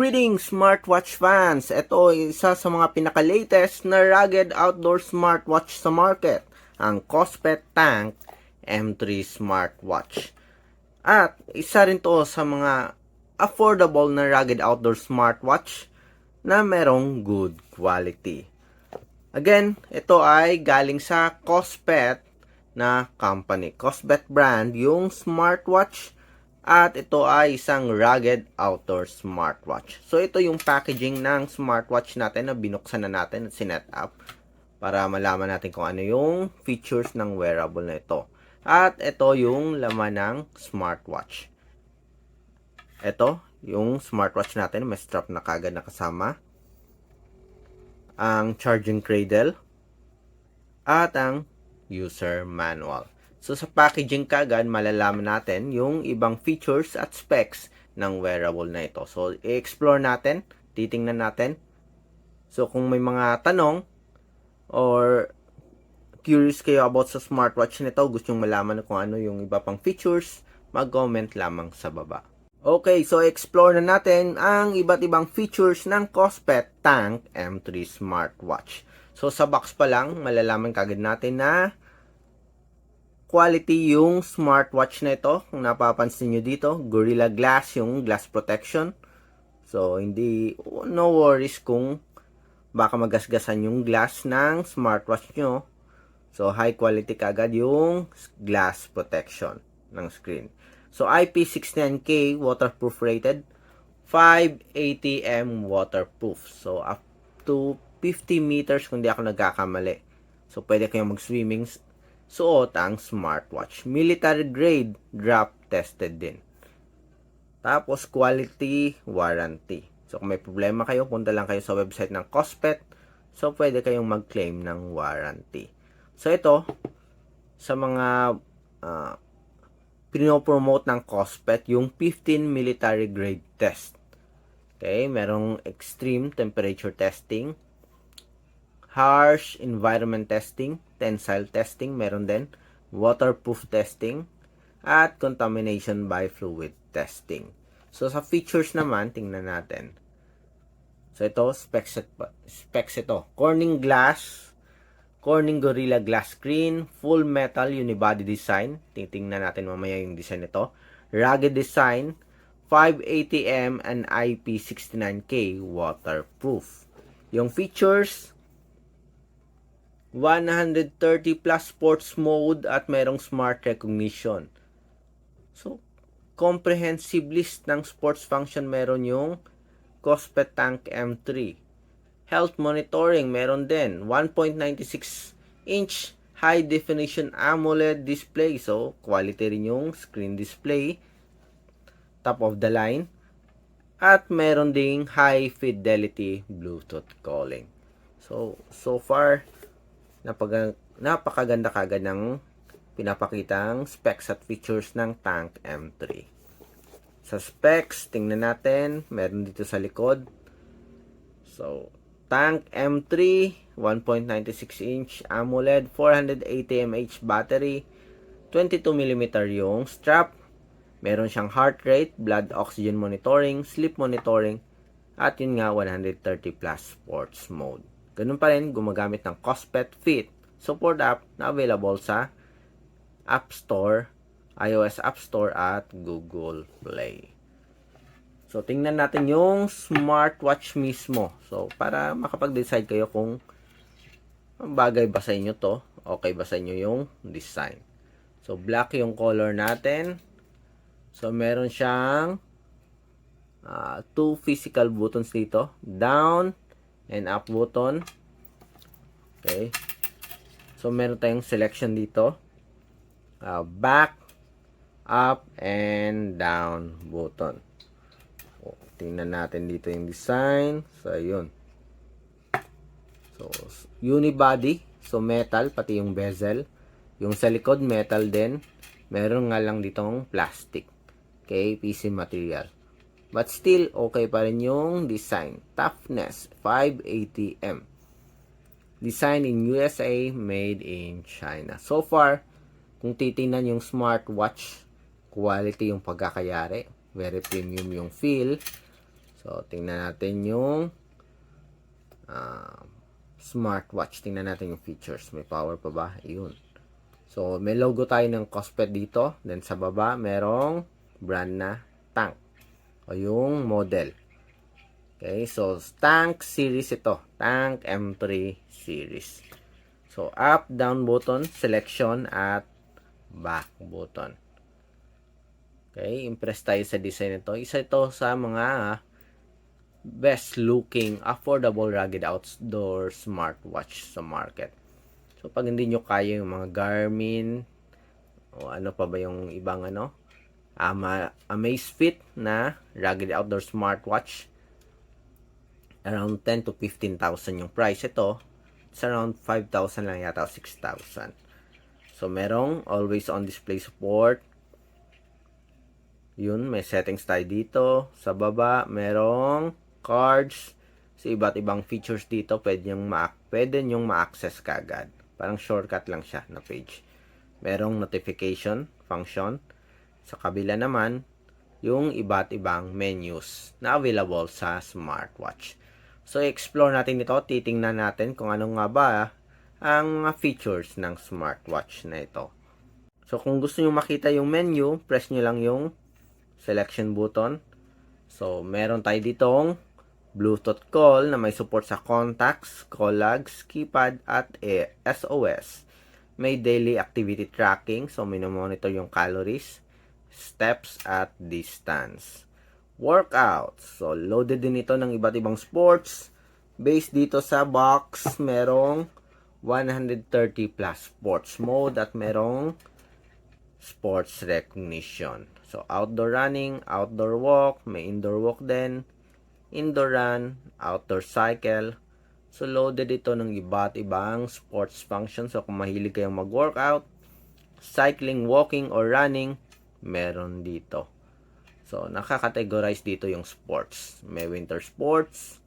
Greetings smartwatch fans! Ito ay isa sa mga pinaka-latest na rugged outdoor smartwatch sa market, ang Cospet Tank M3 smartwatch. At isa rin to sa mga affordable na rugged outdoor smartwatch na merong good quality. Again, ito ay galing sa Cospet na company. Cosbet brand yung smartwatch at ito ay isang rugged outdoor smartwatch. So ito yung packaging ng smartwatch natin na binuksan na natin at sinet up para malaman natin kung ano yung features ng wearable na ito. At ito yung laman ng smartwatch. Ito, yung smartwatch natin, may strap na kagad na kasama. Ang charging cradle. At ang user manual. So sa packaging kagad, malalaman natin yung ibang features at specs ng wearable na ito. So i-explore natin, titingnan natin. So kung may mga tanong or curious kayo about sa smartwatch nito, gusto nyo malaman kung ano yung iba pang features, mag-comment lamang sa baba. Okay, so explore na natin ang iba't ibang features ng Cospet Tank M3 smartwatch. So sa box pa lang, malalaman kagad natin na quality yung smartwatch na ito. Kung napapansin nyo dito, Gorilla Glass yung glass protection. So, hindi, no worries kung baka magasgasan yung glass ng smartwatch nyo. So, high quality kagad yung glass protection ng screen. So, IP69K waterproof rated. 580M waterproof. So, up to 50 meters kung di ako nagkakamali. So, pwede kayong mag-swimming suot ang smartwatch. Military grade drop tested din. Tapos quality warranty. So kung may problema kayo, punta lang kayo sa website ng Cospet. So pwede kayong mag-claim ng warranty. So ito, sa mga uh, pinopromote ng Cospet, yung 15 military grade test. Okay, merong extreme temperature testing, harsh environment testing, tensile testing, meron din, waterproof testing, at contamination by fluid testing. So, sa features naman, tingnan natin. So, ito, specs, specs ito. Corning glass, Corning Gorilla Glass Screen, full metal unibody design. Titingnan natin mamaya yung design nito. Rugged design, 580M and IP69K waterproof. Yung features, 130 plus sports mode at merong smart recognition. So, comprehensive list ng sports function meron yung Cospet Tank M3. Health monitoring meron din. 1.96 inch high definition AMOLED display. So, quality rin yung screen display. Top of the line. At meron ding high fidelity Bluetooth calling. So, so far, napag napakaganda kagad ng pinapakitang specs at features ng Tank M3. Sa specs, tingnan natin, meron dito sa likod. So, Tank M3, 1.96 inch AMOLED, 480 mAh battery, 22mm yung strap, meron siyang heart rate, blood oxygen monitoring, sleep monitoring, at yun nga 130 plus sports mode. Ganun pa rin, gumagamit ng Cospet Fit support app na available sa App Store, iOS App Store at Google Play. So, tingnan natin yung smartwatch mismo. So, para makapag-decide kayo kung bagay ba sa inyo to, okay ba sa inyo yung design. So, black yung color natin. So, meron siyang uh, two physical buttons dito. Down and up button. Okay. So, meron tayong selection dito. Uh, back, up, and down button. O, tingnan natin dito yung design. So, yun. So, unibody. So, metal, pati yung bezel. Yung sa likod, metal din. Meron nga lang ditong plastic. Okay, PC material. But still, okay pa rin yung design. Toughness, 580M. Design in USA, made in China. So far, kung titingnan yung smartwatch, quality yung pagkakayari. Very premium yung feel. So, tingnan natin yung ah, smartwatch. Tingnan natin yung features. May power pa ba? Ayun. So, may logo tayo ng COSPET dito. Then, sa baba, merong brand na tank. O yung model. Okay, so tank series ito. Tank M3 series. So, up, down button, selection, at back button. Okay, impress tayo sa design nito. Isa ito sa mga best looking, affordable, rugged outdoor smartwatch sa market. So, pag hindi nyo kaya yung mga Garmin, o ano pa ba yung ibang ano, Ama, Amazfit na rugged outdoor smartwatch, around 10 to 15,000 yung price. Ito, it's around 5,000 lang yata, 6,000. So, merong always on display support. Yun, may settings tayo dito. Sa baba, merong cards. Sa iba't ibang features dito, pwede nyong ma pwede nyong ma-access kagad. Parang shortcut lang siya na page. Merong notification function. Sa kabila naman, yung iba't ibang menus na available sa smartwatch. So, explore natin ito. Titingnan natin kung ano nga ba ang features ng smartwatch na ito. So, kung gusto nyo makita yung menu, press nyo lang yung selection button. So, meron tayo ditong Bluetooth call na may support sa contacts, call logs, keypad, at eh, SOS. May daily activity tracking, so minomonitor yung calories, steps, at distance. Workouts. So, loaded din ito ng iba't ibang sports. Based dito sa box, merong 130 plus sports mode at merong sports recognition. So, outdoor running, outdoor walk, may indoor walk din, indoor run, outdoor cycle. So, loaded ito ng iba't ibang sports function. So, kung mahilig kayong mag-workout, cycling, walking, or running, meron dito. So, nakakategorize dito yung sports. May winter sports,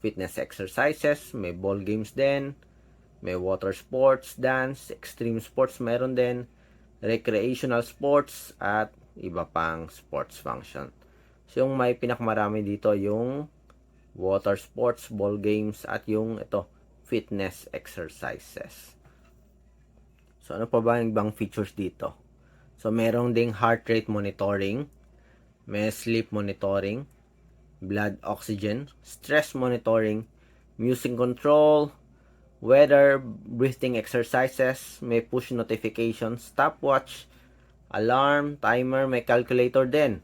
fitness exercises, may ball games din, may water sports, dance, extreme sports meron din, recreational sports, at iba pang sports function. So, yung may pinakamarami dito yung water sports, ball games, at yung ito, fitness exercises. So, ano pa ba yung ibang features dito? So, merong ding heart rate monitoring, may sleep monitoring, blood oxygen, stress monitoring, music control, weather, breathing exercises, may push notifications, stopwatch, alarm, timer, may calculator din.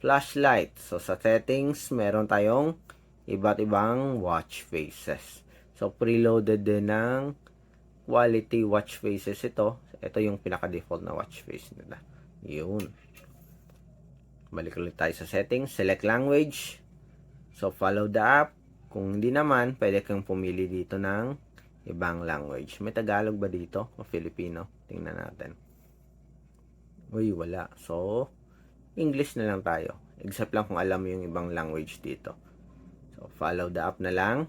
Flashlight. So, sa settings, meron tayong iba't ibang watch faces. So, preloaded din ng quality watch faces ito. Ito yung pinaka-default na watch face nila. Yun. Balik ulit tayo sa settings. Select language. So, follow the app. Kung hindi naman, pwede kang pumili dito ng ibang language. May Tagalog ba dito? O Filipino? Tingnan natin. Uy, wala. So, English na lang tayo. Except lang kung alam mo yung ibang language dito. So, follow the app na lang.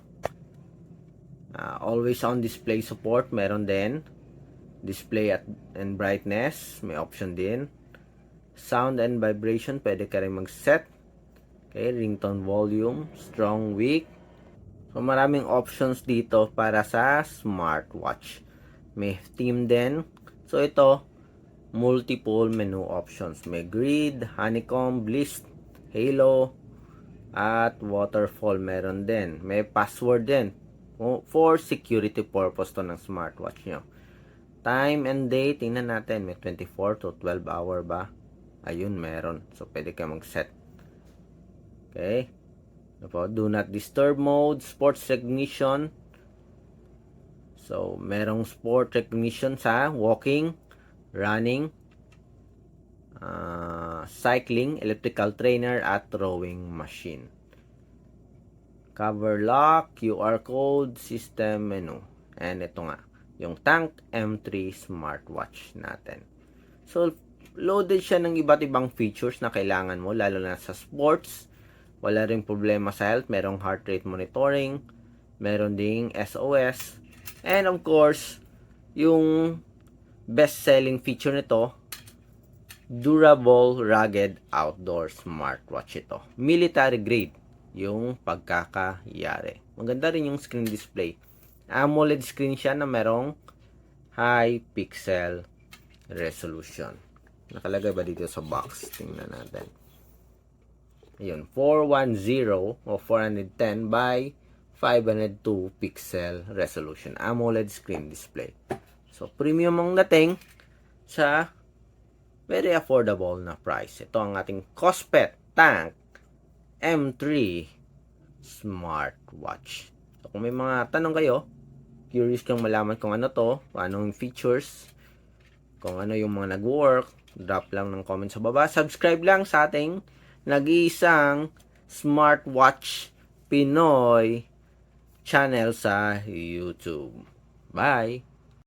Uh, always on display support, meron din. Display at and brightness, may option din. Sound and vibration, pwede ka rin mag-set. Okay, ringtone volume, strong, weak. So, maraming options dito para sa smartwatch. May theme din. So, ito, multiple menu options. May grid, honeycomb, list, halo, at waterfall meron din. May password din. For security purpose to ng smartwatch nyo. Time and day, tingnan natin. May 24 to 12 hour ba? Ayun, meron. So, pwede ka mag-set. Okay. Ano Do not disturb mode, sports recognition. So, merong sport recognition sa walking, running, uh, cycling, elliptical trainer, at rowing machine. Cover lock, QR code, system menu. And ito nga, yung Tank M3 smartwatch natin. So, loaded siya ng iba't ibang features na kailangan mo, lalo na sa sports. Wala rin problema sa health. Merong heart rate monitoring. Meron ding SOS. And of course, yung best-selling feature nito, durable, rugged outdoor smartwatch ito. Military grade yung pagkakayari. Maganda rin yung screen display. AMOLED screen siya na merong high pixel resolution. Nakalagay ba dito sa box? Tingnan natin. Ayun, 410 o 410 by 502 pixel resolution. AMOLED screen display. So, premium ang dating sa very affordable na price. Ito ang ating Cospet Tank M3 smartwatch. So, kung may mga tanong kayo, curious kang malaman kung ano to, kung anong features, kung ano yung mga nag-work, drop lang ng comment sa baba. Subscribe lang sa ating nag-iisang smartwatch Pinoy channel sa YouTube. Bye!